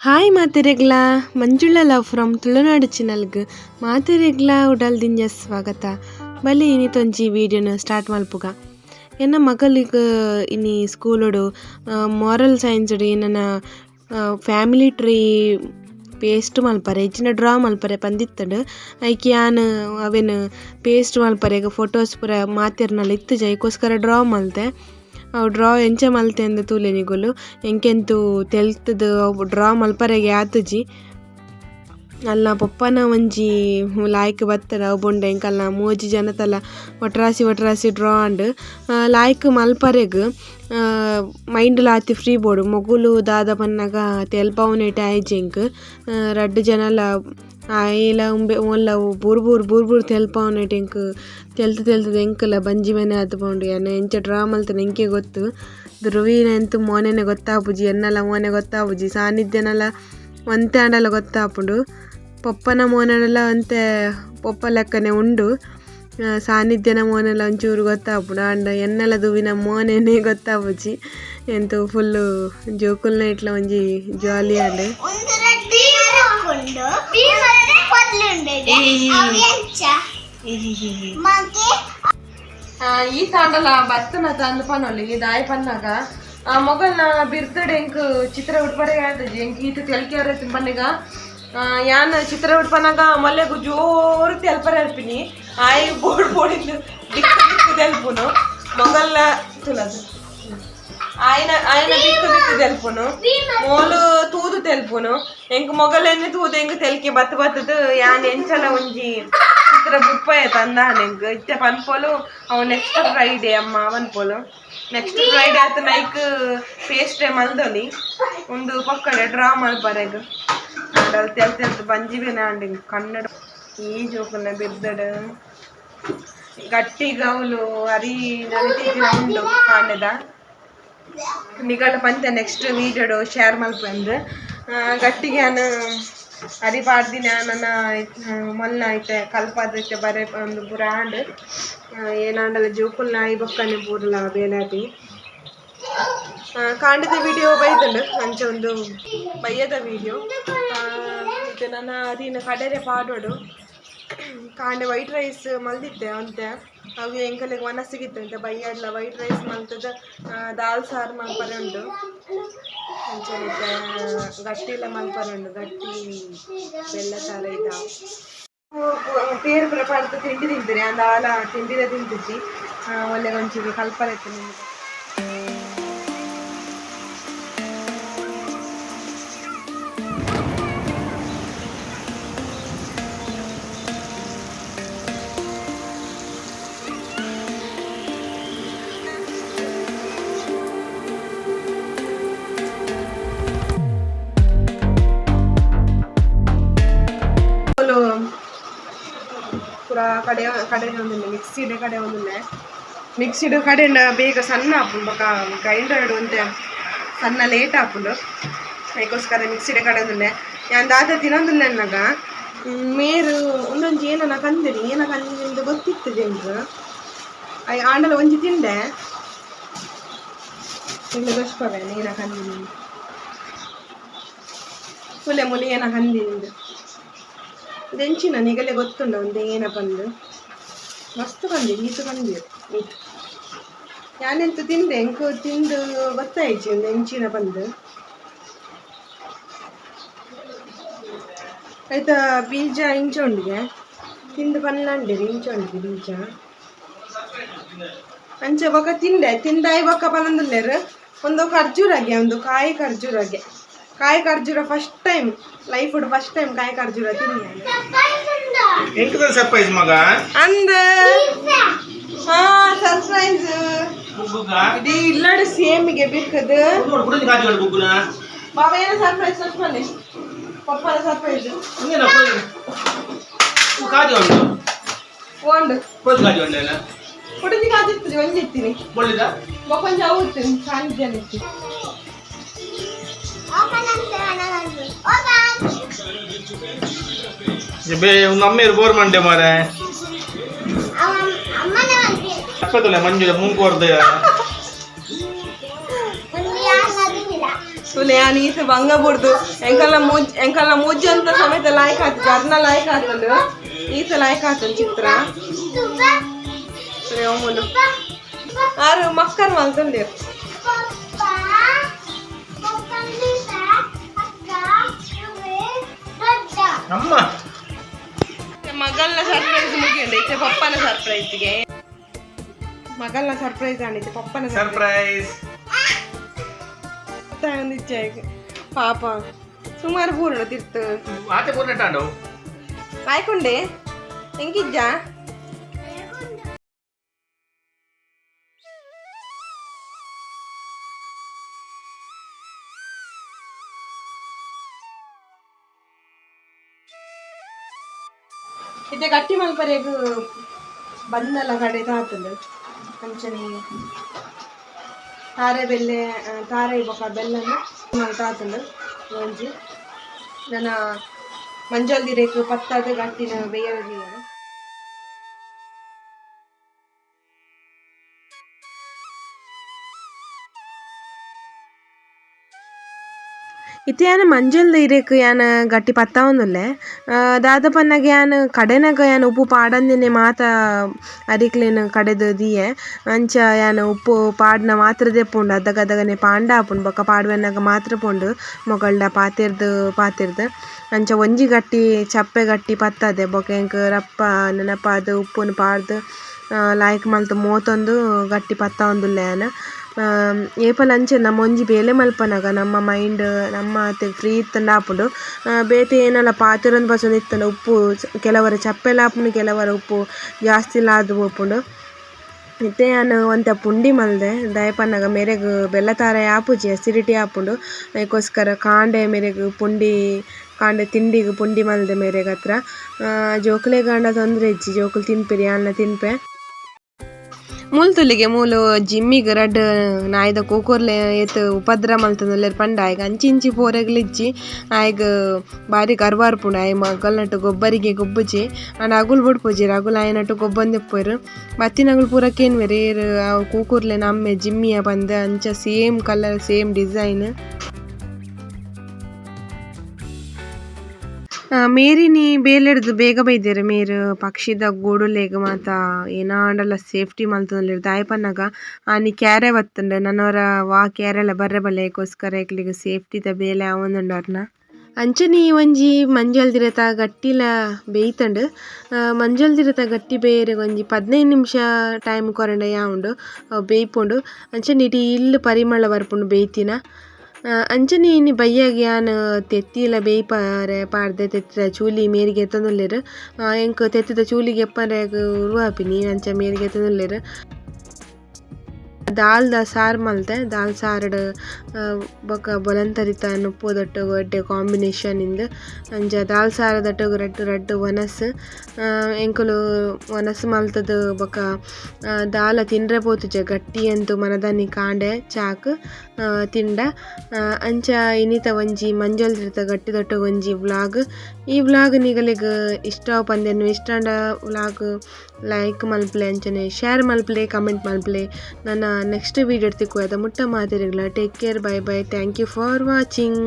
Hi ಮಾತೆರೆಗ್ಲ Manjula love from Tulunadu ಚಾನಲ್ಗ್ ಮಾತೆರೆಗ್ಲ ಉಡಲ್ದಿಂಜ ಸ್ವಾಗತ. ಬಲಿ ಇನಿತೊಂಜಿ ವಿಡಿಯೋನ ಸ್ಟಾರ್ಟ್ ಮಲ್ಪುಗ ಎನ್ನ ಮಗಲಿಗ್ ಇನಿ ಸ್ಕೂಲುಡು ಮಾರಲ್ ಸೈನ್ಸ್ಡ್ ಏನನ ಫ್ಯಾಮಿಲಿ ಟ್ರೀ ಪೇಸ್ಟ್ ಮಲ್ಪರೆ ಇಜ್ಜಿನ ಡ್ರಾ ಮಲ್ಪರೆ ಪಂದಿತ್ತಡು ಐಕಿ ಯಾನ್ ಅವೆನ್ ಪೇಸ್ಟ್ ಮಲ್ಪರೆಗ್ ಫೋಟೋಸ್ ಪೂರ ಮಾತಿರ್ನಲ್ಲಿ ಇತ್ತು ಜೈಕೋಸ್ಕರ ಡ್ರಾ ಮಲ್ತೆ ಅವು ಡ್ರಾ ಎಂಚ ಮಲ್ತೆ ಅಂದ ತೂಲೆನಿಗೊಲು. ಎಂಕೆಂತು ತೆಲ್ತುದು ಡ್ರಾ ಮಲ್ಪರೆಗೆ ಆತುಜಿ. ಅಲ್ಲ ಪೊಪ್ಪನ ಒಂಜಿ ಲಾಯ್ಕ್ ಬತ್ತದ, ಅವು ಬೊಂಡ ಎಂಕಲ್ನ ಮೂಜಿ ಜನತಲ ಒಟ್ರಾಸಿ ಒಟ್ರಾಸಿ ಡ್ರಾ ಆಂಡ್ ಲಾಯ್ಕ್ ಮಲ್ಪರೆಗ್ ಮೈಂಡ್ ಲಾತಿ ಫ್ರೀ ಬೋಡು. ಮಗುಲು ದಾದ ಪನ್ನಗ ತೆಲ್ಪವುನೆಟ್ ಆಯ್ಜೆಂಕ್ ರಡ್ಡ್ ಜನಲ ಆಯೆಲ ಉಂಬೆ ಒಲ್ಲ ಬೂರ್ ಬೂರ್ ಬೂರ್ ಬೂರ್ ತೆಲ್ಪವುನೆಟ್ ಎಂಕ್ ತೆಲ್ತ್ ತೆಲ್ತುದು ಎಂಕಲ ಬಂಜಿ ಮನೆ ಆತುಪಂಡು ಎನ್ನ ಎಂಚ ಡ್ರಾ ಮಲ್ತುಂಡು ಎಂಕೆ ಗೊತ್ತು ಧ್ರುವೀನ ಎಂತು ಮೋನೆನೆ ಗೊತ್ತಾಪುಜಿ ಎನ್ನಲ ಮೋನೆ ಗೊತ್ತಾಪುಜಿ ಸಾನ್ನಿಧ್ಯನಲ ಒಂತೆ ಆಂಡಲ ಗೊತ್ತಾಪುಂಡು ಪೊಪ್ಪನ ಮೋನೆಲ ಒಂತೆ ಪೊಪ್ಪ ಲೆಕ್ಕನೆ ಉಂಡು ಆ, ಸಾನ್ನಿಧ್ಯನ ಮೋನೆಲ ಒಂಚೂರು ಗೊತ್ತಾಪುಂಡು ಆಂಡ ಎನ್ನಲ ದುವಿನ ಮೋನೆನೆ ಗೊತ್ತಾಪುಜಿ ಎಂತು ಫುಲ್ಲು ಜೋಕುಲ್ನ ಇಟ್ಲ ಒಂಜಿ ಜಾಲಿ ಆಂಡ್ ಉಂಡು ಈ ತಾಂಡಲ ಬತ್ತನ ತಂದು ಪನೊಲಿ ಈ ದಾಯ ಪನ್ನಾಗ ಆ ಮೊಗಲ್ನ ಬಿರ್ತಡೆ ಎಂಕ್ ಚಿತ್ರ ಉಟ್ಪರೆ ಹೇಳ್ತದೆ ಎಂಕ್ ಈತ ತೆಲ್ಕೆಯವ್ರೆ ತುಂಬನಿಗ ಯಾನ್ ಚಿತ್ರ ಉಡ್ಪನಾಗ ಮಲ್ಲೆಗು ಜೋರು ತೆಲ್ಪರ ಹೇಳ್ತೀನಿ ಆಯ್ ಬೋಡ್ ಬೋಡಿದ್ದು ತೆಲ್ಪುನು ಮೊಗಲ್ನ ತುಲದು ಆಯ್ನ ಆಯ್ನ ಬಿಕ್ಕು ತೆಲ್ಪುನು ಮೋಲು ತೆಲ್ಪುನು. ಎಂಕ್ ಮೊಗಲೆನ್ ತೂದ್ ಎಂಕ್ ತೆಲ್ಕೆ ಬತ್ ಬತ್ತದು ಯಾನ್ ಎಂಚಲ ಒಂಜಿ ಚಿತ್ರ ಬುಪ್ಪಯ ತಂದ ಎಂಕ್ ಇತ್ತೆ ಪನ್ಪೋಲು, ಅವ್ ನೆಕ್ಸ್ಟ್ ಫ್ರೈಡೇ ಅಮ್ಮ, ಪನ್ಪೋಲು. ನೆಕ್ಸ್ಟ್ ಫ್ರೈಡೇ ಆತ ನೈಕ್ ಪೇಸ್ಟೇ ಮಲ್ದೊಲಿ ಒಂದು ಪಕ್ಕಡೆ ಡ್ರಾ ಮಲ್ಪರೆಗ್ ಅಂಡಲ್ ತೆಲ್ ತೆಲ್ತು ಬಂಜಿವೆ ನಾಂಡಿ ಕನ್ನಡ. ಈ ಜೋಕನ ಬಿದ್ದಡ ಗಟ್ಟಿ ಗೌಲು, ಅರಿ ನಡೀತಿದ್ದ ಉಂಡು ಕಾಣದ. ನಿಗಳ ಪಂತ ನೆಕ್ಸ್ಟ್ ವೀಡಿಯೋಡು ಶೇರ್ ಮಲ್ಪಂದು ಗಟ್ಟಿಗೆ ನಾನು ಅರಿ ಪಾಡ್ದಿನ ನನ್ನ ಮೊನ್ನ ಐತೆ ಕಲ್ಪಾದೈತೆ ಬರೆ ಒಂದು ಬ್ರ್ಯಾಂಡ್ ಏನಾಂಡಲ್ಲ ಜೋಕುಲ್ ನಾಯಿ ಬೊಕ್ಕನೆ ಪೂರಲ ಬೇಲಾತಿ ಕಾಂಡದ ವಿಡಿಯೋ ಬೈದುಂಡು ಅಂಚೆ ಒಂದು ಬಯ್ಯದ ವಿಡಿಯೋ ಇದು ನನ್ನ ಅದಿನ ಕಡೆರೆ ಪಾಡೋಡು ಕಾಂಡೆ ವೈಟ್ ರೈಸ್ ಮಲ್ದಿದ್ದೆ ಅಂತೆ ಅವು ಎಂಕಲಿಗೆ ಸಿಗುತ್ತೆ ಅಂತ ಬೈಯಡ್ಲ ವೈಟ್ ರೈಸ್ ಮಲ್ತದ ದಾಲ್ ಸಾರು ಮಲ್ಪರೆ ಅಂಚೆ ಗಟ್ಟಿ ಎಲ್ಲ ಮಲ್ಪರೆ ಉಂಟು, ಗಟ್ಟಿ ಬೆಲ್ಲ ಸಾರ ಇದ್ದಾವೆ ಪೇರು ಪುರ ಪಡ್ದು ತಿಂಡಿ ತಿಂತೀರಿ ಅಂದ ಆಲ ತಿಂಡಿದ ತಿಂತಿದ್ದಿ. ಒಳ್ಳೆ ಒಂಚೂರು ಕಲ್ಪನೆ ಇತ್ತು ಪೂರ ಕಡೆ ಕಡೆ ಒಂದಿಲ್ಲ ಮಿಕ್ಸಿಡ್ ಕಡೆ ಒಂದಿಲ್ಲ ಮಿಕ್ಸಿಡ್ ಕಡೆ ಬೇಗ ಸಣ್ಣ ಹಾಪುಂಡು ಬೊಕ ಗ್ರೈಂಡರ್ ಒಂತೆ ಸಣ್ಣ ಲೇಟ್ ಹಾಪುಂಡು ಅದಕ್ಕೋಸ್ಕರ ಮಿಕ್ಸಿಡ್ ಕಡೆ ಒಂದಿಲ್ಲ ನಾನು ದಾದ ತಿನ್ನೊಂದಿಲ್ಲ ಎನ್ನಾಗ ಮೇರು ಒಂದೊಂದು ಏನನ ಕಂದಿರಿ ಏನ ಕಂದಿದ್ದು ಗೊತ್ತಿತ್ತು ಜಂಕ್ ಆಂಡಲ ಒಂಜಿ ತಿಂಡೆ ಇಲ್ಲಿ ಗೊಸ್ಪವೆ ಏನ ಕಂದಿನಿ ಮುಲೆ ಮುಲೆ ಏನ ಕಂದಿನಿಂದು ದೆಂಚಿನ ನಿಗಲೆ ಗೊತ್ತುಂಡ ಒಂದು ಏನ ಅಂದು ಮಸ್ತ್ ಬಂದಿ ಈತು ಬಂದಿ. ನಾನೆಂತ ತಿಂದೆ? ಎಂಕು ತಿಂದು ಗೊತ್ತಾಯ್ತು ಒಂದು ಹೆಂಚಿನ ಬಂದು. ಆಯ್ತಾ, ಬೀಜ ಇಂಚೊಂಡಿಗೆ? ತಿಂದು ಪನ್ನಂಡಿರಿ ಇಂಚೊಂಡಿಗೆ ಬೀಜ. ಅಂಚೆ ಬೊಕ ತಿಂದೆ ತಿಂದಾಯಿ ಬೊಕ ಪನಂದುಲ್ಲೇರು ಒಂದು ಖರ್ಜೂರಾಗೆ ಒಂದು ಕಾಯಿ ಖರ್ಜೂರಾಗೆ ಕಾಯಿ ಖರ್ಜೂರ first time life first time ಕಾಯಿ ಖರ್ಜೂರ ತಿಂದೆ ಎಂಟು ಸರ್ಪ್ರೈಸ್ ಮಗ ಅಂದ ಹಾ ಸರ್ಪ್ರೈಸ್ ಬುಗ್ಗುಗ ಇಡೀ ಇಲ್ಲಡು ಸೇಮಿಗೆ ಬೇಕದು ನೋಡು ಕುಡಿದು ಕಾಜಿ ಮಾಡಿ ಬುಗ್ಗುನ ಬಾಬಾ ಏನೋ ಸರ್ಪ್ರೈಸ್ ಸರ್ಪ್ರೈಸ್ ಪಪ್ಪನ ಸರ್ಪ್ರೈಸ್ ಹಂಗೇನ ಕಾಜಿ ಉಂಟು ಒಂದು ಕೊಯ್ದು ಕಾಜಿ ಉಂಟೇನ ಕುಡಿದಿ ಕಾದಿರ್ತದೆ ಒಂಜಿ ಇತ್ತೀನಿ ಒಳ್ಳೆದ ಬೊಕೊಂಜ ಅವು ಇರ್ತೀನಿ ಸಾನ್ನಿಧ್ಯ ಇತ್ತು ಅವನಂತ ನನಗಂದು ಹೋಗ ಬೇ ಒಂದು ಅಮ್ಮೇರು ಬೋರ್ ಮಂಡೆ ಮಾರೆ ಅವ ಅಮ್ಮನ ಬಂದಿ ಅಪ್ಪದಲ್ಲ ಮಂಜುಳ ಮುಂಕೋರ್ದ ಒಂದು ಯಾರು ನದಿಲ್ಲ ತುಲೆ ಯಾನ್ ಈಸ ಬಂಗ ಬಿಡ್ದು ಎಂಕಲ್ನ ಮೂಜ್ ಎಂಕಲ್ನ ಮೂಜ್ ಅಂತ ಸಮೇತ ಲಾಯ್ಕ್ ಆತದ ಅರ್ನ ಲಾಯ್ಕ್ ಆತಂದು ಈಸ ಲಾಯ್ಕ್ ಆತನ್ ಚಿತ್ರ ಸರಿ ಒಮ್ಮನು ಆರು ಮಕ್ಕರ್ ಮಲ್ತಂದೇರು ಪಪ್ಪನ ಸರ್ಪ್ರೈಸ್ಗೆ ಮಗಲ್ನ ಸರ್ಪ್ರೈಸ್ ಆಣಿತ್ತೆ ಪಪ್ಪನ ಸರ್ಪ್ರೈಸ್ ತಂದಿಚ್ಚೆ ಪಾಪ ಸುಮಾರು ಪೂರ್ಣ ತಿರ್ತು ಆತೆ ಪೂರ್ಣಟಾಂಡು ಆಯ್ಕೊಂಡೆ ಹೆಂಗಿಜ್ಜ ಇತ್ತೆ ಗಟ್ಟಿ ಮಲ್ಪರೆಗ್ ಬಂದಲ್ಲ ಕಡೆ ಆತದೆ ಅಂಚನೆ ತಾರೆ ಬೆಲ್ಲೆ ತಾರೆ ಬೊಕ ಬೆಲ್ಲನ ತಾತಂದು ಒಂಜಿ. ನನ್ನ ಮಂಜಲ್ ದಿರೇಕ್ ಪತ್ತಾದ ಗಟ್ಟಿನ ಬೇಯರ ಇತ್ತೆ ಯಾನ್ ಮಂಜಲ್ ಇರೇಕ್ ಯಾನ್ ಗಟ್ಟಿ ಪತ್ತವೊಂದುಲ್ಲೆ ದಾದ ಪನ್ನಗ ಯಾನ್ ಕಡೆನಗ ಯಾನ್ ಉಪ್ಪು ಪಾಡಂದಿನೆ ಮಾತ ಅರಿಕ್ಲೆನ್ ಕಡೆದ ದಿಯೆ ಅಂಚ ಯಾನ್ ಉಪ್ಪು ಪಾಡ್ನ ಮಾತ್ರ ದೆಪ್ಪುಂಡು ಅದ್ದಗ ಅದಗನೆ ಪಾಂಡ ಆಪುಂಡು ಬೊಕ ಪಾಡ್ವೆನಗ ಮಾತ್ರ ಪೋಂಡು ಮೊಗಲ್ಡ ಪಾತೆರ್ದು ಪಾತೆರ್ದ್ ಅಂಚ ಒಂಜಿ ಗಟ್ಟಿ ಚಪ್ಪೆ ಗಟ್ಟಿ ಪತ್ತದೆ ಬೊಕ ಎಂಕ್ ರಪ್ಪ ನೆನಪಾದ್ ಉಪ್ಪುನು ಪಾಡ್ದು ಲಾಯ್ಕ್ ಮಲ್ತ್ ಮೋತೊಂದು ಗಟ್ಟಿ ಪತ್ತ ಯಾನ್ ಏಪಲ ಅಂಚೆ ನಮ್ಮ ಒಂಜಿ ಬೇಲೆ ಮಲ್ಪನಗ, ನಮ್ಮ ಮೈಂಡ್, ನಮ್ಮ ಫ್ರೀ ಇತ್ತಂಡ ಆಪುಂಡು. ಬೇತೆ ಏನಲ್ಲ ಪಾತೆರೊಂದು ಬಸೊಂದು ಇತ್ತಂಡ ಉಪ್ಪು ಕೆಲವರ ಚಪ್ಪೆಲ ಆಪುಂಡು, ಕೆಲವರ ಉಪ್ಪು ಜಾಸ್ತಿ ಲಾದ್ ಪೋಪುಂಡು ಇತ್ತೆ ನಾನು ಒಂತ ಪುಂಡಿ ಮಲ್ದೆ ದಾಯೆ ಪನ್ನಗ ಮೆರೆಗ್ ಬೆಲ್ಲ ತಾರೆ ಆಪುಜಿ, ಅಸಿಡಿಟಿ ಆಪುಂಡು. ಅದಕ್ಕೋಸ್ಕರ ಕಾಂಡೆ ಮೆರೆಗ್ ಪುಂಡಿ, ಕಾಂಡೆ ತಿಂಡಿಗ್ ಪುಂಡಿ ಮಲ್ದೆ ಮೇರೆಗ್ ಹತ್ರ ಜೋಕುಲೆ ಗಾಂಡ ತೊಂದ್ರೆ ಇಜ್ಜಿ ಜೋಕುಲು ತಿನ್ಪಿರಿ, ಅನ್ನ ತಿನ್ಪೆ. ಮೂಲ್ತುಲಿಗೆ ಮೂಲು ಜಿಮ್ಮಿಗ್ ರಡ್ಡ್ ನಾಯ್ದ ಕೋಕೋರ್ಲೆ ಏತ್ ಉಪದ್ರ ಮಲ್ತುಂದುಲ್ಲೆರ್ ಪಂಡ ಆಯ್ಗ ಅಂಚಿ ಇಂಚಿ ಪೋರೆಗ್ಲಿಜ್ಜಿ ಆಯ್ಗ್ ಬಾರಿ ಗರ್ವಾರ್ಪುಂಡು ಆಯ್ ಮಗಲ್ನಟ್ಟು ಗೊಬ್ಬರಿಗೆ ಗೊಬ್ಬುಜಿ ಆಂಡ ಅಗುಲ್ ಬುಡ್ಪುಜಿ ಅಗುಲ್ ಆಯ್ನಟ್ಟು ಗೊಬ್ಬಂದೆಪ್ಪುವೆರ್ ಬತ್ತಿನಗುಲ್ ಪೂರ ಕೇನ್ವೆರ್ ಏರ್ ಅವ್ ಕೂಕುರ್ಲೆ ನಮ್ಮೆ ಜಿಮ್ಮಿಯ ಬಂದ್ ಅಂಚ ಸೇಮ್ ಕಲರ್ ಸೇಮ್ ಡಿಸೈನ್ ಮೇರಿನಿ ಬೇಲೆಡ್ದು ಬೇಗ ಬೈದೆರ್ ಮೇರ್ ಪಕ್ಷಿದ ಗೂಡುಲೆಗ್ ಮಾತ ಏನಾಂಡಲ ಸೇಫ್ಟಿ ಮಲ್ತೊಂದುಲ್ಲೆರ್ ದಾಯಪನ್ನಗ ಆನಿ ಕ್ಯಾರೆ ಬತ್ತುಂಡು ನನ್ನವರ ವಾ ಕ್ಯಾರೆಲ ಬರ್ರೆ ಬಲ್ಲೆಗೋಸ್ಕರ ಎಕ್ಲಿಗ್ ಸೇಫ್ಟಿದ ಬೇಲೆ ಆವೊಂದುಂಡು ಅಂಚನೆ ಒಂಜಿ ಮಂಜಲ್ ದಿರತ ಗಟ್ಟಿಲ ಬೇಯ್ತಂಡು. ಆ, ಮಂಜಲ್ ದಿರತ ಗಟ್ಟಿ ಬೇರೆ ಒಂಜಿ ಪದ್ನೈನ್ ನಿಮಿಷ ಟೈಮ್ ಕೊರಂಡ ಯಾವುಂಡು ಬೇಯ್ಪುಂಡು. ಅಂಚನೆ ಇಡೀ ಇಲ್ಲ್ ಪರಿಮಳ ಬರ್ಪುಂಡು ಬೇಯ್ತಿನ. ಅಂಚನೆ ಇನಿ ಬಯ್ಯಾಗ ಯಾನ್ ತೆತ್ತಿಲ ಬೇಯ್ಪಾರೆ ಪಾಡ್ದೆ ತೆತ್ತಿದ ಚೂಲಿ ಮೇರಿಗೆ ಎತ್ತೊಂದುಲ್ಲೆರ್ ಎಂಕ್ ತೆತ್ತಿದ ಚೂಲಿಗೆ ಎಪ್ಪರೆಗ್ ಉರುವಾಪಿನಿ ಅಂಚ ಮೇರಿಗೆ ಎತ್ತೊಂದುಲ್ಲೆರ್ ದಾಲ್ದ ಸಾರು ಮಲ್ತೆ. ದಾಲ್ ಸಾರ್ಡ್ ಬೊಕ ಬೊಲಂತರಿತ ನುಪ್ಪುದೊಟ್ಟು ಎಡ್ಡೆ ಕಾಂಬಿನೇಷನ್ ಇಂದ್. ಅಂಚ ದಾಲ್ ಸಾರದೊಟ್ಟುಗ್ ರಡ್ಡ್ ರಡ್ಡ್ ವನಸ್. ಎಂಕುಲು ವನಸ್ ಮಲ್ತದ್ ಬೊಕ ದಾಲ ತಿಂಡ್ರೆ ಪೋತುಜೆ ಗಟ್ಟಿ ಅಂತು ಮನದನಿ ಕಾಂಡೆ ಚಾಕ್ ತಿಂಡ. ಅಂಚ ಇನ್ನಿತ ಒಂಜಿ ಮಂಜಲ್ ತಿರ್ತ ಗಟ್ಟಿ ದೊಟ್ಟುಗ್ ಒಂಜಿ ವ್ಲಾಗ್. ಈ ವ್ಲಾಗ್ ನಿಗಲಿಗ ಇಷ್ಟ ಪಂದೆನು ಇಷ್ಟಂಡ ವ್ಲಾಗ್. ಲೈಕ್ ಮಲ್ಪಲೆ ಅಂಚನೆ, ಶೇರ್ ಮಲ್ಪಲೆ, ಕಮೆಂಟ್ ಮಲ್ಪಲೆ. ನನ್ನ நெக்ஸ்ட்டு வீடியோ எடுத்துக்குவோம். அதை முட்டை மாதிரிங்களா take care bye bye thank you for வாட்சிங்